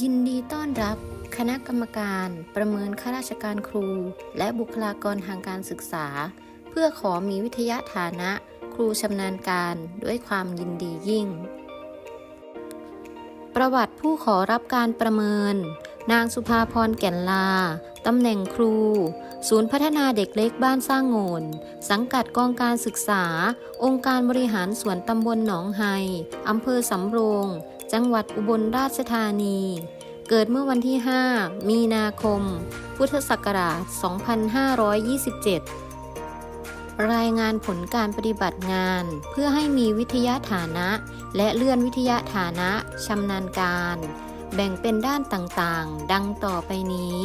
ยินดีต้อนรับ คณะกรรมการประเมินข้าราชการครู และบุคลากรทางการศึกษา เพื่อขอมีวิทยาฐานะ ครูชำนาญการด้วยความยินดียิ่ง ประวัติผู้ขอรับการประเมิน นางสุภาพรแก่นลา ตำแหน่งครู ศูนย์พัฒนาเด็กเล็กบ้านสร้างโงน สังกัดกองการศึกษา องค์การบริหารส่วนตำบลหนองไฮอำเภอสำโรง จังหวัดอุบลราชธานี เกิดเมื่อวันที่ 5 มีนาคม พุทธศักราช 2527 รายงานผลการปฏิบัติงาน เพื่อให้มีวิทยาฐานะ และเลื่อนวิทยาฐานะชำนาญการ แบ่งเป็นด้านต่างๆ ดังต่อไปนี้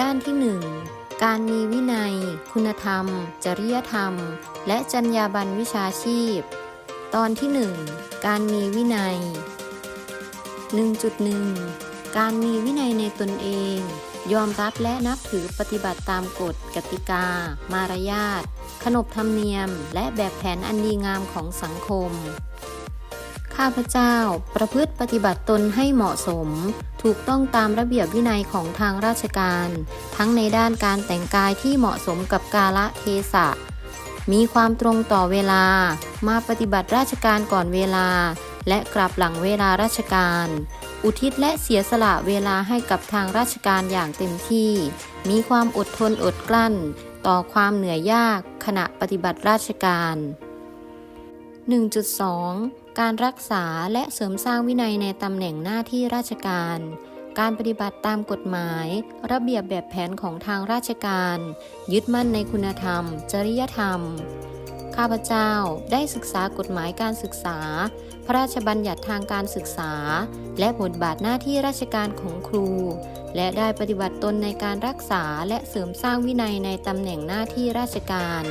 ด้านที่ 1การมีวินัย คุณธรรม จริยธรรม และจรรยาบรรณวิชาชีพ ตอนที่ 1 การมีวินัย 1.1 การมีวินัยในตนเอง ยอมรับและนับถือปฏิบัติตามกฎกติกา มารยาท ขนบธรรมเนียม และแบบแผนอันดีงามของสังคม ข้าพเจ้าประพฤติปฏิบัติตนให้เหมาะสม ถูกต้องตามระเบียบวินัยของทางราชการ ทั้งในด้านการแต่งกายที่เหมาะสมกับกาลเทศะ มีความตรงต่อเวลา มาปฏิบัติราชการก่อนเวลา และกลับหลังเวลาราชการ อุทิศและเสียสละเวลาให้กับทางราชการอย่างเต็มที่ มีความอดทนอดกลั้น ต่อความเหนื่อยยากขณะปฏิบัติราชการ 1.2 การรักษาและเสริมสร้างวินัยในตำแหน่งหน้าที่ราชการ การปฏิบัติตามกฎหมาย ระเบียบแบบแผนของทางราชการ ยึดมั่นในคุณธรรม จริยธรรม ข้าพเจ้าได้ศึกษากฎหมายการศึกษา พระราชบัญญัติทางการศึกษา และบทบาทหน้าที่ราชการของครู และได้ปฏิบัติตนในการรักษาและเสริมสร้างวินัยในตำแหน่งหน้าที่ราชการ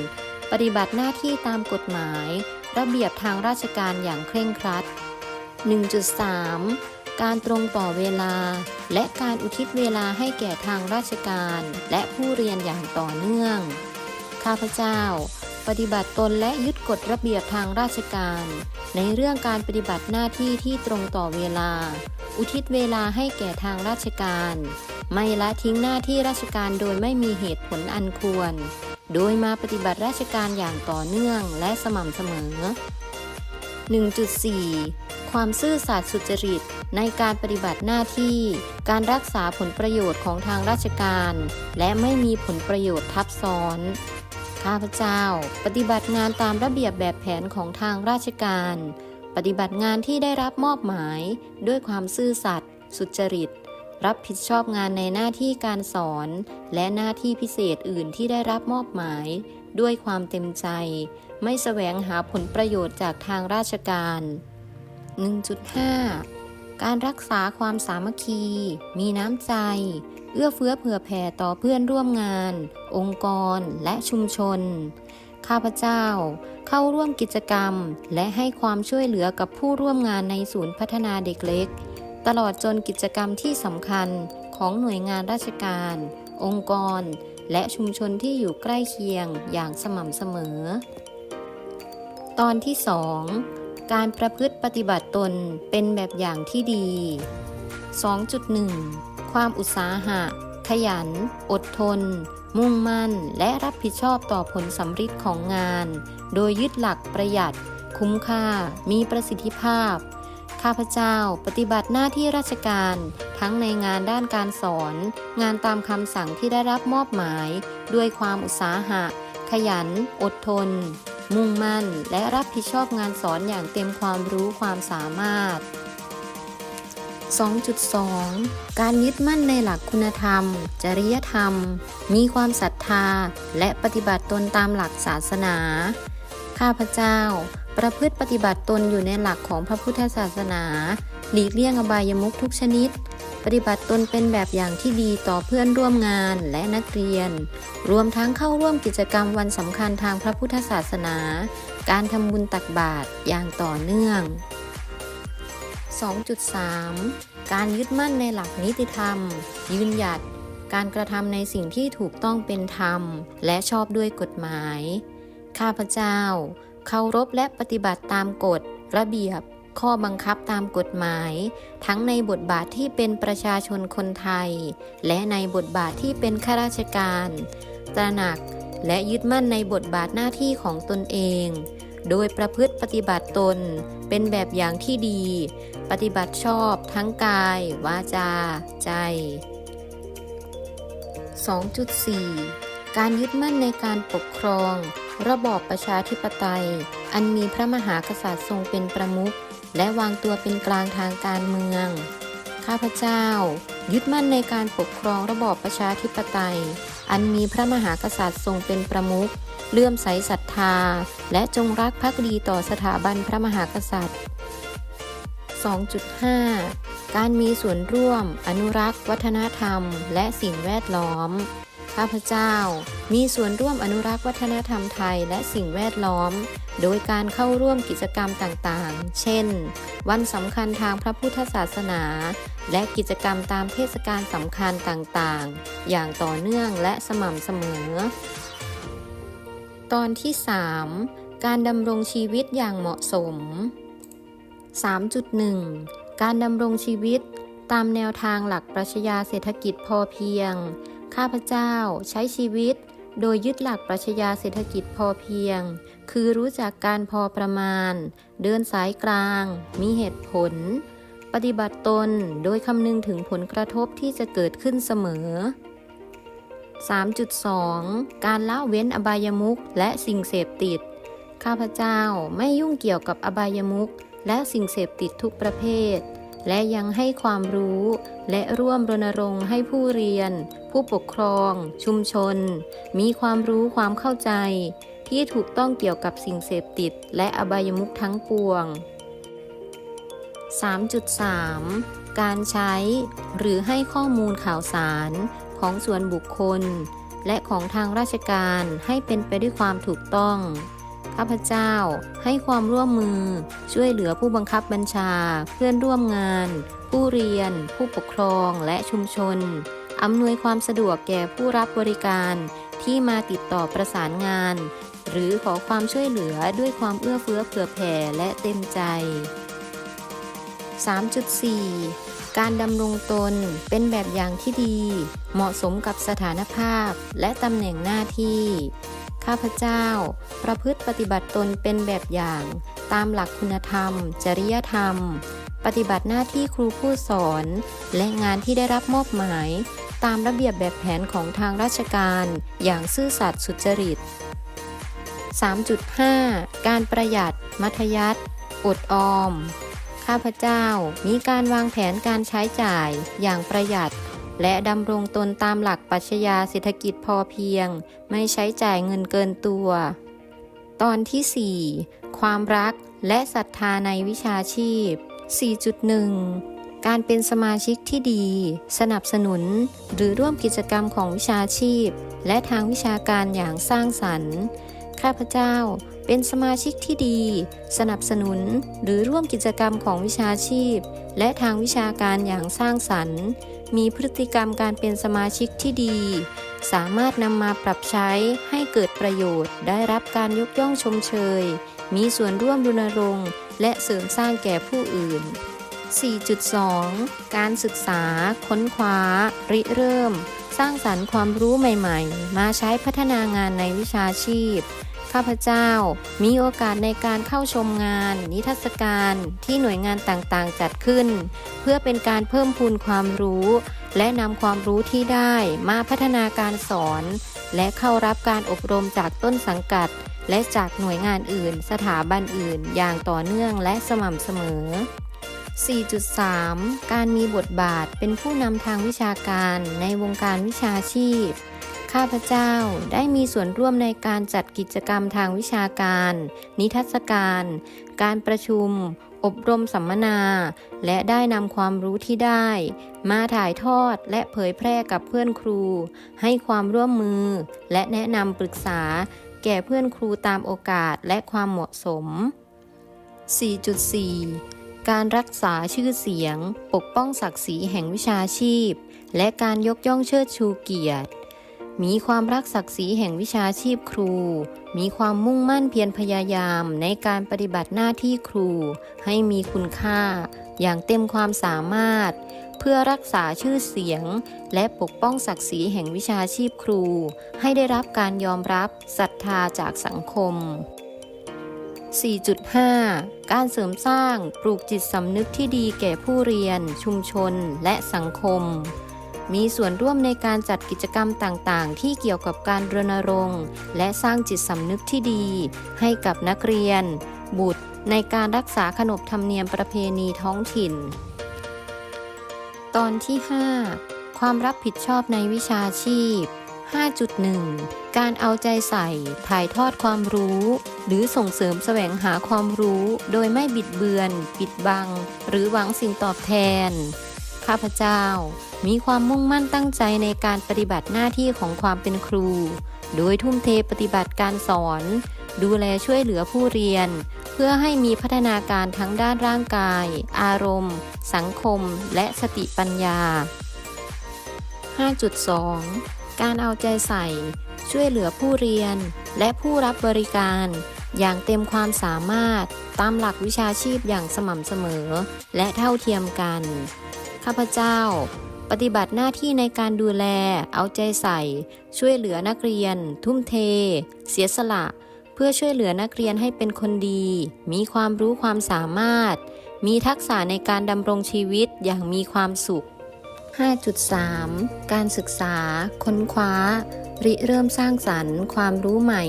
ปฏิบัติหน้าที่ตามกฎหมาย ระเบียบทางราชการอย่างเคร่งครัด 1.3 การตรงต่อเวลา และการอุทิศเวลาให้แก่ทางราชการ และผู้เรียนอย่างต่อเนื่อง ข้าพเจ้า ปฏิบัติตนและยึดกฎระเบียบทางราชการ ในเรื่องการปฏิบัติหน้าที่ที่ตรงต่อเวลา อุทิศเวลาให้แก่ทางราชการ ไม่ละทิ้งหน้าที่ราชการโดยไม่มีเหตุผลอันควร โดยมาปฏิบัติราชการอย่างต่อเนื่องและสม่ำเสมอ 1.4 ความซื่อสัตย์สุจริต ในการปฏิบัติหน้าที่ การรักษาผลประโยชน์ของทางราชการ และไม่มีผลประโยชน์ทับซ้อน ข้าพเจ้า ปฏิบัติงานตามระเบียบแบบแผนของทางราชการ ปฏิบัติงานที่ได้รับมอบหมาย ด้วยความซื่อสัตย์สุจริต รับผิดชอบงานในหน้าที่การสอน และหน้าที่พิเศษอื่นที่ได้รับมอบหมาย ด้วยความเต็มใจ ไม่แสวงหาผลประโยชน์จากทางราชการ 1.5 การรักษาความสามัคคี มีน้ำใจ เอื้อเฟื้อเผื่อแผ่ต่อเพื่อนร่วมงาน องค์กร และชุมชน ข้าพเจ้า เข้าร่วมกิจกรรม และให้ความช่วยเหลือกับผู้ร่วมงานในศูนย์พัฒนาเด็กเล็ก ตลอดจนกิจกรรมที่สำคัญของหน่วยงานราชการ องค์กร และชุมชนที่อยู่ใกล้เคียงอย่างสม่ำเสมอ ตอนที่ 2 การประพฤติปฏิบัติตนเป็นแบบอย่างที่ดี 2.1 ความอุตสาหะ ขยัน อดทน มุ่งมั่น และรับผิดชอบต่อผลสำฤทธิ์ของงาน โดยยึดหลักประหยัด คุ้มค่า มีประสิทธิภาพ ข้าพเจ้าปฏิบัติหน้าที่ราชการ ทั้งในงานด้านการสอน งานตามคำสั่งที่ได้รับมอบหมาย ด้วยความอุตสาหะ ขยัน อดทน มุ่งมั่นและรับผิดชอบงานสอนอย่างเต็มความรู้ความสามารถ 2.2 การยึดมั่นในหลักคุณธรรม จริยธรรม มีความศรัทธา และปฏิบัติตนตามหลักศาสนา ข้าพเจ้า ประพฤติปฏิบัติตนอยู่ในหลักของพระพุทธศาสนา หลีกเลี่ยงอบายมุขทุกชนิด ปฏิบัติตนเป็นแบบอย่างที่ดีต่อเพื่อนร่วมงานและนักเรียน รวมทั้งเข้าร่วมกิจกรรมวันสำคัญทางพระพุทธศาสนา การทำบุญตักบาตรอย่างต่อเนื่อง 2.3 การยึดมั่นในหลักนิติธรรม ยืนหยัด การกระทำในสิ่งที่ถูกต้องเป็นธรรม และชอบด้วยกฎหมาย ข้าพเจ้าเคารพและปฏิบัติตามกฎ ระเบียบ ข้อบังคับตามกฎหมาย ทั้งในบทบาทที่เป็นประชาชนคนไทย และในบทบาทที่เป็นข้าราชการ ตระหนักและยึดมั่นในบทบาทหน้าที่ของตนเอง โดยประพฤติปฏิบัติตนเป็นแบบอย่างที่ดี ปฏิบัติชอบทั้งกาย วาจา ใจ 2.4 การยึดมั่นในการปกครอง ระบอบประชาธิปไตย อันมีพระมหากษัตริย์ทรงเป็นประมุข และวางตัวเป็นกลางทางการเมือง ข้าพเจ้า ยึดมั่นในการปกครองระบอบประชาธิปไตย อันมีพระมหากษัตริย์ทรงเป็นประมุขเลื่อมใสศรัทธา และจงรักภักดีต่อสถาบันพระมหากษัตริย์ 2.5 การมีส่วนร่วม อนุรักษ์ วัฒนธรรม และสิ่งแวดล้อม ข้าพเจ้า มีส่วนร่วมอนุรักษ์วัฒนธรรมไทยและสิ่งแวดล้อม โดยการเข้าร่วมกิจกรรมต่างๆ เช่น วันสำคัญทางพระพุทธศาสนา และกิจกรรมตามเทศกาลสำคัญต่างๆ อย่างต่อเนื่องและสม่ำเสมอ ตอนที่ 3 การดำรงชีวิตอย่างเหมาะสม 3.1 การดำรงชีวิตตามแนวทางหลักปรัชญาเศรษฐกิจพอเพียง ข้าพเจ้าใช้ชีวิต โดยยึดหลักปรัชญาเศรษฐกิจพอเพียง คือรู้จักการพอประมาณ เดินสายกลาง มีเหตุผล ปฏิบัติตนโดยคำนึงถึงผลกระทบที่จะเกิดขึ้นเสมอ 3.2 การละเว้นอบายมุขและสิ่งเสพติด ข้าพเจ้าไม่ยุ่งเกี่ยวกับอบายมุขและสิ่งเสพติดทุกประเภท และยังให้ความรู้ และร่วมรณรงค์ให้ผู้เรียน ผู้ปกครอง ชุมชน มีความรู้ความเข้าใจ ที่ถูกต้องเกี่ยวกับสิ่งเสพติด และอบายมุขทั้งปวง 3.3 การใช้ หรือให้ข้อมูลข่าวสารของส่วนบุคคล และของทางราชการให้เป็นไปด้วยความถูกต้อง ข้าพเจ้าให้ความร่วมมือ ช่วยเหลือผู้บังคับบัญชา เพื่อนร่วมงาน ผู้เรียน ผู้ปกครองและชุมชนอำนวยความสะดวกแก่ผู้รับบริการที่มาติดต่อประสานงาน หรือขอความช่วยเหลือด้วยความเอื้อเฟื้อเผื่อแผ่และเต็มใจ 3.4 การดำรงตนเป็นแบบอย่างที่ดี เหมาะสมกับสถานภาพและตำแหน่งหน้าที่ ข้าพเจ้า ประพฤติปฏิบัติตนเป็นแบบอย่าง ตามหลักคุณธรรม จริยธรรม ปฏิบัติหน้าที่ครูผู้สอน และงานที่ได้รับมอบหมาย ตามระเบียบแบบแผนของทางราชการ อย่างซื่อสัตย์สุจริต 3.5 การประหยัด มัธยัติอดออม ข้าพเจ้ามีการวางแผนการใช้จ่ายอย่างประหยัด และดำรงตนตามหลักปรัชญาเศรษฐกิจพอเพียง ไม่ใช้จ่ายเงินเกินตัว ตอนที่ 4 ความรักและศรัทธาในวิชาชีพ 4.1 การเป็นสมาชิกที่ดี สนับสนุน หรือร่วมกิจกรรมของวิชาชีพ และทางวิชาการอย่างสร้างสรรค์ ข้าพเจ้าเป็นสมาชิกที่ดี สนับสนุน หรือร่วมกิจกรรมของวิชาชีพ และทางวิชาการอย่างสร้างสรรค์ มีพฤติกรรมการเป็นสมาชิกที่ดี สามารถนำมาปรับใช้ให้เกิดประโยชน์ ได้รับการยกย่องชมเชย มีส่วนร่วมรณรงค์ และเสริมสร้างแก่ผู้อื่น 4.2 การศึกษา ค้นคว้า ริเริ่ม สร้างสรรค์ความรู้ใหม่ ๆ มาใช้พัฒนางานในวิชาชีพ ข้าพเจ้า มีโอกาสในการเข้าชมงาน นิทรรศการที่หน่วยงานต่างๆ จัดขึ้น เพื่อเป็นการเพิ่มพูนความรู้ และนำความรู้ที่ได้มาพัฒนาการสอน และเข้ารับการอบรมจากต้นสังกัด และจากหน่วยงานอื่น สถาบันอื่น อย่างต่อเนื่องและสม่ำเสมอ 4.3 การมีบทบาทเป็นผู้นำทางวิชาการในวงการวิชาชีพ ข้าพเจ้าได้มีส่วนร่วมในการจัดกิจกรรมทางวิชาการ นิทรรศการ การประชุม อบรมสัมมนา และได้นำความรู้ที่ได้ มาถ่ายทอดและเผยแพร่กับเพื่อนครู ให้ความร่วมมือ และแนะนำปรึกษา แก่เพื่อนครูตามโอกาสและความเหมาะสม 4.4การรักษาชื่อเสียง ปกป้องศักดิ์ศรีแห่งวิชาชีพ และการยกย่องเชิดชูเกียรติ มีความรักศักดิ์ศรีแห่งวิชาชีพครู มีความมุ่งมั่นเพียรพยายามในการปฏิบัติหน้าที่ครู ให้มีคุณค่า อย่างเต็มความสามารถ เพื่อรักษาชื่อเสียง และปกป้องศักดิ์ศรีแห่งวิชาชีพครู ให้ได้รับการยอมรับศรัทธาจากสังคม 4.5 การเสริมสร้างปลูกจิตสำนึกที่ดีแก่ผู้เรียน ชุมชน และสังคม มีส่วนร่วมในการจัดกิจกรรมต่างๆ ที่เกี่ยวกับการรณรงค์ และสร้างจิตสำนึกที่ดี ให้กับนักเรียน บุตร ในการรักษาขนบธรรมเนียมประเพณีท้องถิ่น ตอนที่ 5 ความรับผิดชอบในวิชาชีพ 5.1 การเอาใจใส่ ถ่ายทอดความรู้ หรือส่งเสริมแสวงหาความรู้ โดยไม่บิดเบือน ปิดบัง หรือหวังสิ่งตอบแทน ข้าพเจ้า มีความมุ่งมั่นตั้งใจในการปฏิบัติหน้าที่ของความเป็นครู โดยทุ่มเทปฏิบัติการสอน ดูแลช่วยเหลือผู้เรียน เพื่อให้มีพัฒนาการทั้งด้านร่างกาย อารมณ์ สังคม และสติปัญญา 5.2 การเอาใจใส่ ช่วยเหลือผู้เรียน และผู้รับบริการ อย่างเต็มความสามารถ ตามหลักวิชาชีพอย่างสม่ำเสมอ และเท่าเทียมกัน ข้าพเจ้า ปฏิบัติหน้าที่ในการดูแล เอาใจใส่ ช่วยเหลือนักเรียน ทุ่มเท เสียสละ เพื่อช่วยเหลือนักเรียนให้เป็นคนดี มีความรู้ความสามารถ มีทักษะในการดำรงชีวิตอย่างมีความสุข 5.3 การศึกษา ค้นคว้า ริเริ่มสร้างสรรค์ ความรู้ใหม่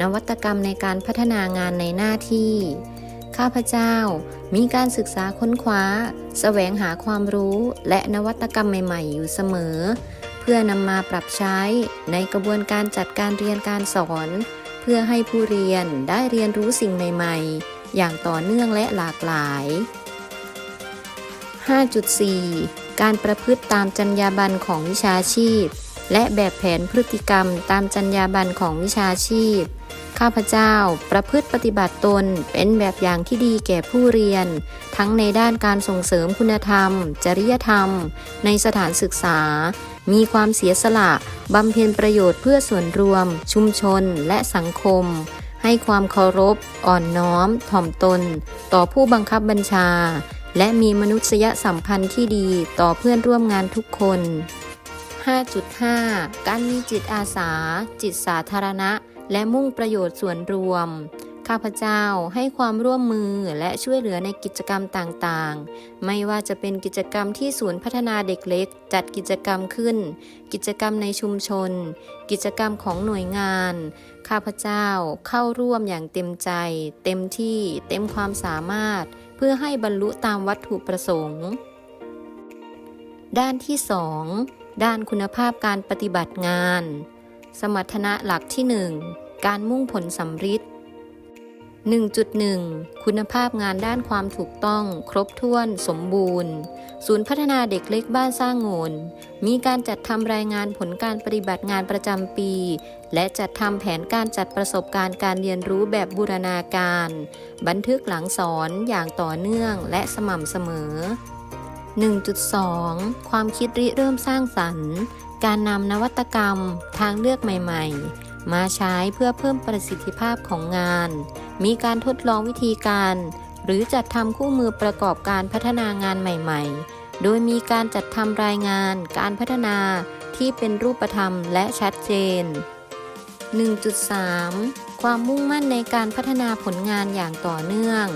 นวัตกรรมในการพัฒนางานในหน้าที่ ข้าพเจ้า มีการศึกษาค้นคว้า แสวงหาความรู้และนวัตกรรมใหม่ ๆ อยู่เสมอ เพื่อนำมาปรับใช้ในกระบวนการจัดการเรียนการสอน เพื่อให้ผู้เรียนได้เรียนรู้สิ่งใหม่ ๆ อย่างต่อเนื่องและหลากหลาย 5.4 การประพฤติตามจรรยาบรรณของวิชาชีพ และแบบแผนพฤติกรรมตามจรรยาบรรณของวิชาชีพ ข้าพเจ้าประพฤติปฏิบัติตนเป็นแบบอย่างที่ดีแก่ผู้เรียน ทั้งในด้านการส่งเสริมคุณธรรม จริยธรรม ในสถานศึกษา มีความเสียสละบำเพ็ญประโยชน์เพื่อส่วนรวม ชุมชนและสังคม ให้ความเคารพ อ่อนน้อม ถ่อมตน ต่อผู้บังคับบัญชา และมีมนุษยสัมพันธ์ที่ดีต่อเพื่อนร่วมงานทุกคน 5.5 การมีจิตอาสา จิตสาธารณะ และมุ่งประโยชน์ส่วนรวม ข้าพเจ้าให้ความร่วมมือและช่วยเหลือในกิจกรรมต่างๆ ไม่ว่าจะเป็นกิจกรรมที่ศูนย์พัฒนาเด็กเล็ก จัดกิจกรรมขึ้น กิจกรรมในชุมชน กิจกรรมของหน่วยงาน ข้าพเจ้าเข้าร่วมอย่างเต็มใจ เต็มที่เต็มความสามารถ เพื่อให้บรรลุตามวัตถุประสงค์ ด้านที่ 2 ด้านคุณภาพการปฏิบัติงาน สมรรถนะหลักที่ 1 การมุ่งผลสำฤทธิ์1.1 คุณภาพงานด้านความถูกต้อง ครบถ้วน สมบูรณ์ ศูนย์พัฒนาเด็กเล็กบ้านสร้างโงน มีการจัดทำรายงานผลการปฏิบัติงานประจำปี และจัดทำแผนการจัดประสบการณ์การเรียนรู้แบบบูรณาการ บันทึกหลังสอนอย่างต่อเนื่องและสม่ำเสมอ 1.2 ความคิดริเริ่มสร้างสรรค์ การนำนวัตกรรมทางเลือกใหม่ ๆ มาใช้เพื่อเพิ่มประสิทธิภาพของงาน มีการทดลองวิธีการ หรือจัดทำคู่มือประกอบการพัฒนางานใหม่ ๆ โดยมีการจัดทำรายงานการพัฒนาที่เป็นรูปธรรมและชัดเจน 1.3 ความมุ่งมั่นในการพัฒนาผลงานอย่างต่อเนื่อง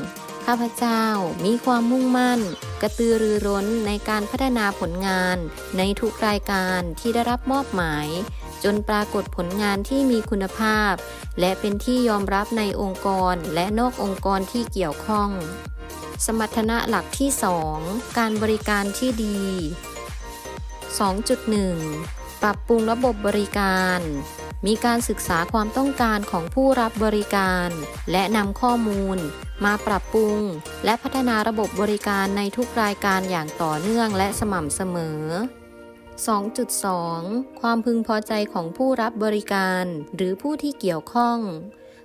ข้าพเจ้ามีความมุ่งมั่น กระตือรือร้นในการพัฒนาผลงาน ในทุกรายการที่ได้รับมอบหมาย จนปรากฏผลงานที่มีคุณภาพ และเป็นที่ยอมรับในองค์กรและนอกองค์กรที่เกี่ยวข้อง สมรรถนะหลักที่ 2 การบริการที่ดี 2.1 ปรับปรุงระบบบริการมีการศึกษาความต้องการของผู้รับบริการ และนำข้อมูล มาปรับปรุง และพัฒนาระบบบริการในทุกรายการอย่างต่อเนื่องและสม่ำเสมอ 2.2 ความพึงพอใจของผู้รับบริการ หรือผู้ที่เกี่ยวข้อง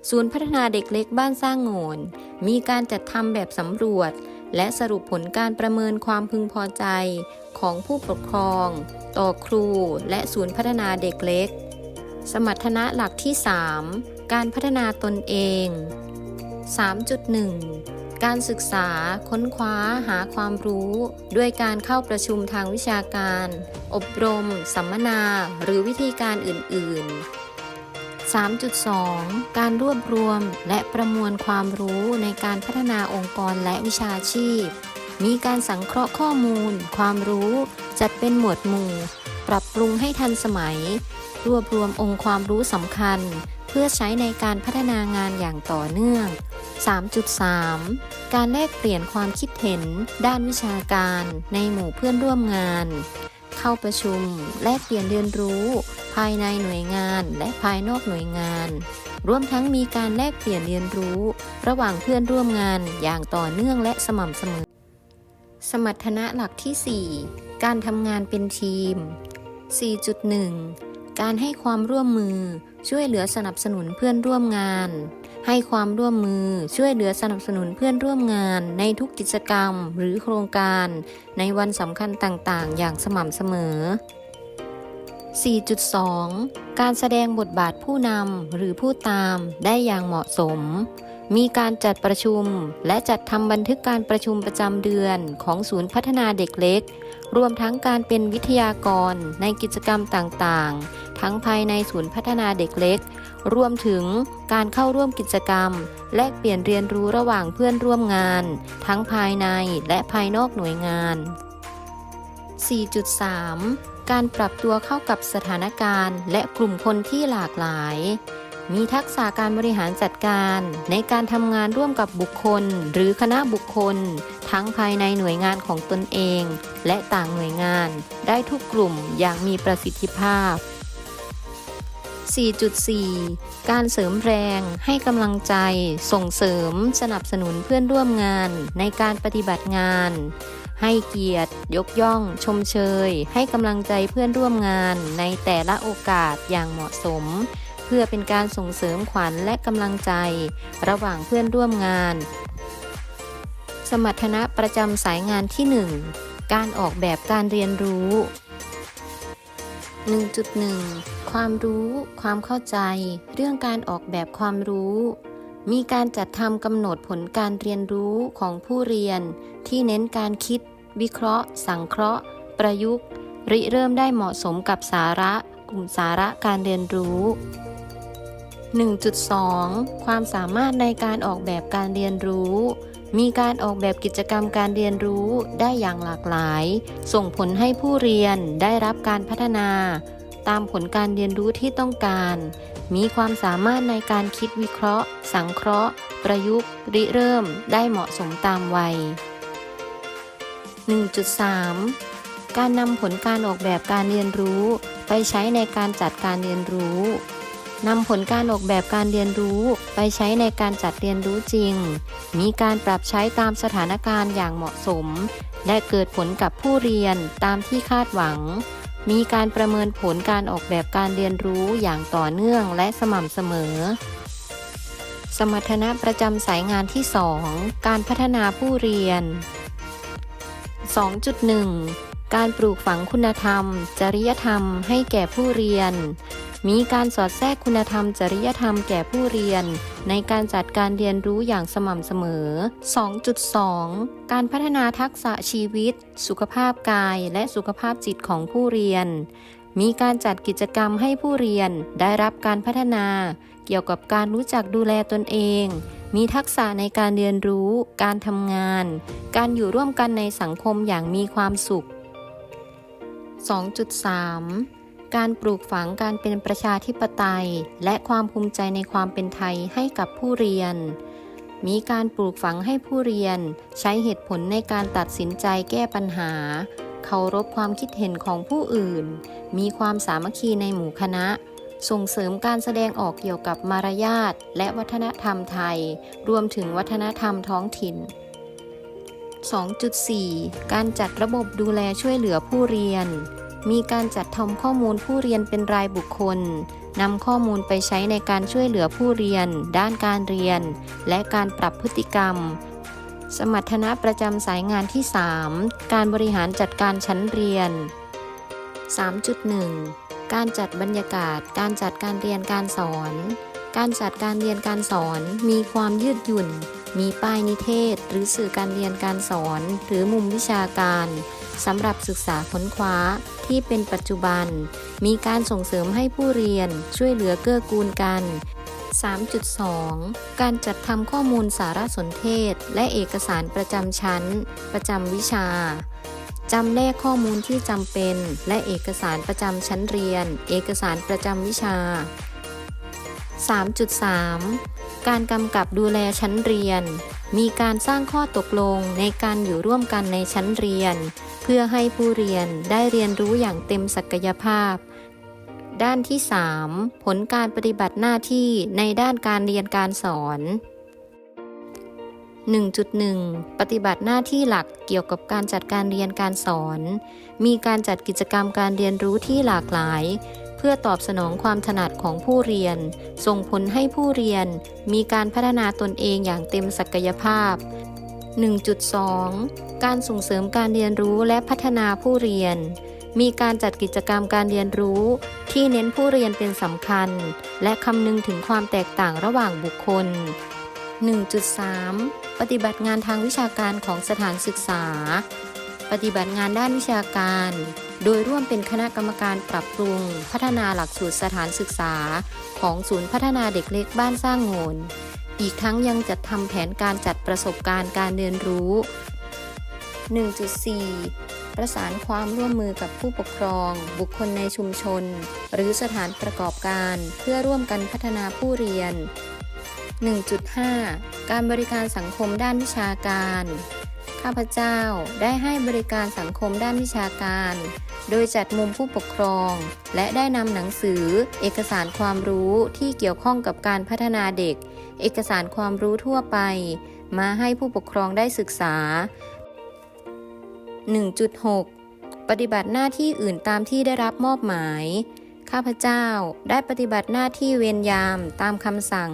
ศูนย์พัฒนาเด็กเล็กบ้านสร้างโงนมีการจัดทำแบบสำรวจ และสรุปผลการประเมินความพึงพอใจ ของผู้ปกครอง ต่อครู และศูนย์พัฒนาเด็กเล็ก สมรรถนะหลักที่ 3 การพัฒนาตนเอง 3.1 การศึกษาค้นคว้าหาความรู้ ด้วยการเข้าประชุมทางวิชาการ อบรม สัมมนา หรือวิธีการอื่น ๆ3.2 การรวบรวมและประมวลความรู้ในการพัฒนาองค์กรและวิชาชีพ มีการสังเคราะห์ข้อมูล ความรู้ จัดเป็นหมวดหมู่ ปรับปรุงให้ทันสมัย รวบรวมองค์ความรู้สำคัญ เพื่อใช้ในการพัฒนางานอย่างต่อเนื่อง 3.3 การแลกเปลี่ยนความคิดเห็นด้านวิชาการในหมู่เพื่อนร่วมงาน เข้าประชุมแลกเปลี่ยนเรียนรู้ ภายในหน่วยงานและภายนอกหน่วยงาน รวมทั้งมีการแลกเปลี่ยนเรียนรู้ ระหว่างเพื่อนร่วมงานอย่างต่อเนื่องและสม่ำเสมอ สมรรถนะหลักที่ 4 การทำงานเป็นทีม 4.1 การให้ความร่วมมือช่วยเหลือสนับสนุนเพื่อนร่วมงาน ให้ความร่วมมือช่วยเหลือสนับสนุนเพื่อนร่วมงานในทุกกิจกรรมหรือโครงการในวันสำคัญต่างๆ อย่างสม่ำเสมอ 4.2 การแสดงบทบาทผู้นำหรือผู้ตามได้อย่างเหมาะสม มีการจัดประชุมและจัดทำบันทึกการประชุมประจำเดือนของศูนย์พัฒนาเด็กเล็ก รวมทั้งการเป็นวิทยากรในกิจกรรมต่างๆ ทั้งภายในศูนย์พัฒนาเด็กเล็ก รวมถึงการเข้าร่วมกิจกรรม แลกเปลี่ยนเรียนรู้ระหว่างเพื่อนร่วมงาน ทั้งภายในและภายนอกหน่วยงาน 4.3 การปรับตัวเข้ากับสถานการณ์ และกลุ่มคนที่หลากหลาย มีทักษะการบริหารจัดการ ในการทำงานร่วมกับบุคคล หรือคณะบุคคล ทั้งภายในหน่วยงานของตนเอง และต่างหน่วยงาน ได้ทุกกลุ่มอย่างมีประสิทธิภาพ 4.4 การเสริมแรงให้กำลังใจ ส่งเสริม สนับสนุนเพื่อนร่วมงานในการปฏิบัติงาน ให้เกียรติ ยกย่อง ชมเชย ให้กำลังใจเพื่อนร่วมงานในแต่ละโอกาสอย่างเหมาะสม เพื่อเป็นการส่งเสริมขวัญและกำลังใจ ระหว่างเพื่อนร่วมงาน สมรรถนะประจำสายงานที่ 1 การออกแบบการเรียนรู้ 1.1 ความรู้ ความเข้าใจ เรื่องการออกแบบความรู้ มีการจัดทำกำหนดผลการเรียนรู้ของผู้เรียน ที่เน้นการคิด วิเคราะห์ สังเคราะห์ ประยุกต์ ริเริ่มได้เหมาะสมกับสาระ กลุ่มสาระการเรียนรู้ 1.2 ความสามารถในการออกแบบการเรียนรู้ มีการออกแบบกิจกรรมการเรียนรู้ได้อย่างหลากหลาย ส่งผลให้ผู้เรียนได้รับการพัฒนา ตามผลการเรียนรู้ที่ต้องการ มีความสามารถในการคิดวิเคราะห์ สังเคราะห์ ประยุกต์ ริเริ่ม ได้เหมาะสมตามวัย 1.3 การนำผลการออกแบบการเรียนรู้ ไปใช้ในการจัดการเรียนรู้ นำผลการออกแบบการเรียนรู้ไปใช้ในการจัดเรียนรู้จริง มีการปรับใช้ตามสถานการณ์อย่างเหมาะสม และเกิดผลกับผู้เรียนตามที่คาดหวัง มีการประเมินผลการออกแบบการเรียนรู้อย่างต่อเนื่องและสม่ำเสมอ สมรรถนะประจำสายงานที่ 2 การพัฒนาผู้เรียน 2.1 การปลูกฝังคุณธรรม จริยธรรมให้แก่ผู้เรียน มีการสอดแทรกคุณธรรม จริยธรรมแก่ผู้เรียน ในการจัดการเรียนรู้อย่างสม่ำเสมอ 2.2 การพัฒนาทักษะชีวิต สุขภาพกายและสุขภาพจิตของผู้เรียน มีการจัดกิจกรรมให้ผู้เรียนได้รับการพัฒนา เกี่ยวกับการรู้จักดูแลตนเอง มีทักษะในการเรียนรู้ การทำงาน การอยู่ร่วมกันในสังคมอย่างมีความสุข 2.3 การปลูกฝังการเป็นประชาธิปไตย และความภูมิใจในความเป็นไทยให้กับผู้เรียน มีการปลูกฝังให้ผู้เรียน ใช้เหตุผลในการตัดสินใจแก้ปัญหา เคารพความคิดเห็นของผู้อื่น มีความสามัคคีในหมู่คณะ ส่งเสริมการแสดงออกเกี่ยวกับมารยาทและวัฒนธรรมไทย รวมถึงวัฒนธรรมท้องถิ่น2.4 การจัดระบบดูแลช่วยเหลือผู้เรียน มีการจัดทำข้อมูลผู้เรียนเป็นรายบุคคลนำข้อมูลไปใช้ในการช่วยเหลือผู้เรียน ด้านการเรียน และการปรับพฤติกรรม สมรรถนะประจำสายงานที่ 3 การบริหารจัดการชั้นเรียน 3.1 การจัดบรรยากาศ การจัดการเรียนการสอน การจัดการเรียนการสอนมีความยืดหยุ่น มีป้ายนิเทศ หรือสื่อการเรียนการสอน หรือมุมวิชาการสำหรับศึกษาค้นคว้าที่เป็นปัจจุบัน มีการส่งเสริมให้ผู้เรียนช่วยเหลือเกื้อกูลกัน 3.2 การจัดทำข้อมูลสารสนเทศ และเอกสารประจำชั้น ประจำวิชาจำแนกข้อมูลที่จำเป็น และเอกสารประจำชั้นเรียน เอกสารประจำวิชา 3.3 การกำกับดูแลชั้นเรียน มีการสร้างข้อตกลงในการอยู่ร่วมกันในชั้นเรียน เพื่อให้ผู้เรียนได้เรียนรู้อย่างเต็มศักยภาพ ด้านที่ 3 ผลการปฏิบัติหน้าที่ในด้านการเรียนการสอน 1.1 ปฏิบัติหน้าที่หลักเกี่ยวกับการจัดการเรียนการสอน มีการจัดกิจกรรมการเรียนรู้ที่หลากหลาย พื่อตอบสนองความถนัดของผู้เรียน ส่งผลให้ผู้เรียนมีการพัฒนาตนเองอย่างเต็มศักยภาพ 1.2 การส่งเสริมการเรียนรู้และพัฒนาผู้เรียน มีการจัดกิจกรรมการเรียนรู้ที่เน้นผู้เรียนเป็นสำคัญ และคำนึงถึงความแตกต่างระหว่างบุคคล 1.3 ปฏิบัติงานทางวิชาการของสถานศึกษา ปฏิบัติงานด้านวิชาการ โดยร่วมเป็นคณะกรรมการปรับปรุง พัฒนาหลักสูตรสถานศึกษา ของศูนย์พัฒนาเด็กเล็กบ้านสร้างโงนอีกทั้งยังจัดทำแผนการจัดประสบการณ์การเรียนรู้ 1.4 ประสานความร่วมมือกับผู้ปกครอง บุคคลในชุมชน หรือสถานประกอบการ เพื่อร่วมกันพัฒนาผู้เรียน 1.5 การบริการสังคมด้านวิชาการ ข้าพเจ้าได้ให้บริการสังคมด้านวิชาการ โดยจัดมุมผู้ปกครอง และได้นำหนังสือ เอกสารความรู้ที่เกี่ยวข้องกับการพัฒนาเด็ก เอกสารความรู้ทั่วไป มาให้ผู้ปกครองได้ศึกษา 1.6 ปฏิบัติหน้าที่อื่นตามที่ได้รับมอบหมาย ข้าพเจ้าได้ปฏิบัติหน้าที่เวรยามตามคำสั่ง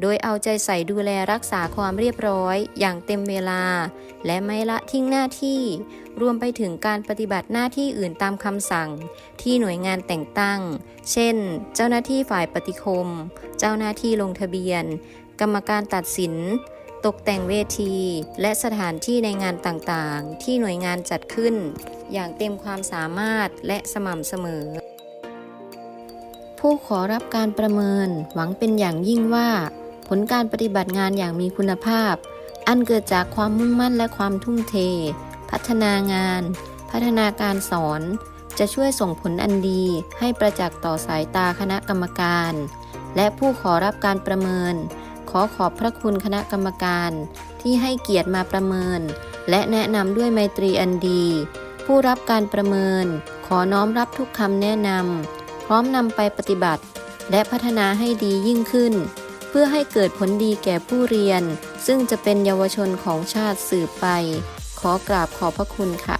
โดยเอาใจใส่ดูแลรักษาความเรียบร้อย อย่างเต็มเวลา และไม่ละทิ้งหน้าที่ รวมไปถึงการปฏิบัติหน้าที่อื่นตามคำสั่ง ที่หน่วยงานแต่งตั้ง เช่น เจ้าหน้าที่ฝ่ายปฏิคม เจ้าหน้าที่ลงทะเบียน กรรมการตัดสิน ตกแต่งเวที และสถานที่ในงานต่างๆ ที่หน่วยงานจัดขึ้น อย่างเต็มความสามารถและสม่ำเสมอผู้ขอรับการประเมินหวังเป็นอย่างยิ่งว่า ผลการปฏิบัติงานอย่างมีคุณภาพ อันเกิดจากความมุ่งมั่นและความทุ่มเท พัฒนางาน พัฒนาการสอน จะช่วยส่งผลอันดีให้ประจักษ์ต่อสายตาคณะกรรมการ และผู้ขอรับการประเมิน ขอขอบพระคุณคณะกรรมการ ที่ให้เกียรติมาประเมิน และแนะนำด้วยไมตรีอันดี ผู้รับการประเมิน ขอน้อมรับทุกคำแนะนำพร้อมนำไปปฏิบัติ และพัฒนาให้ดียิ่งขึ้น เพื่อให้เกิดผลดีแก่ผู้เรียน ซึ่งจะเป็นเยาวชนของชาติสืบไป ขอกราบขอบพระคุณค่ะ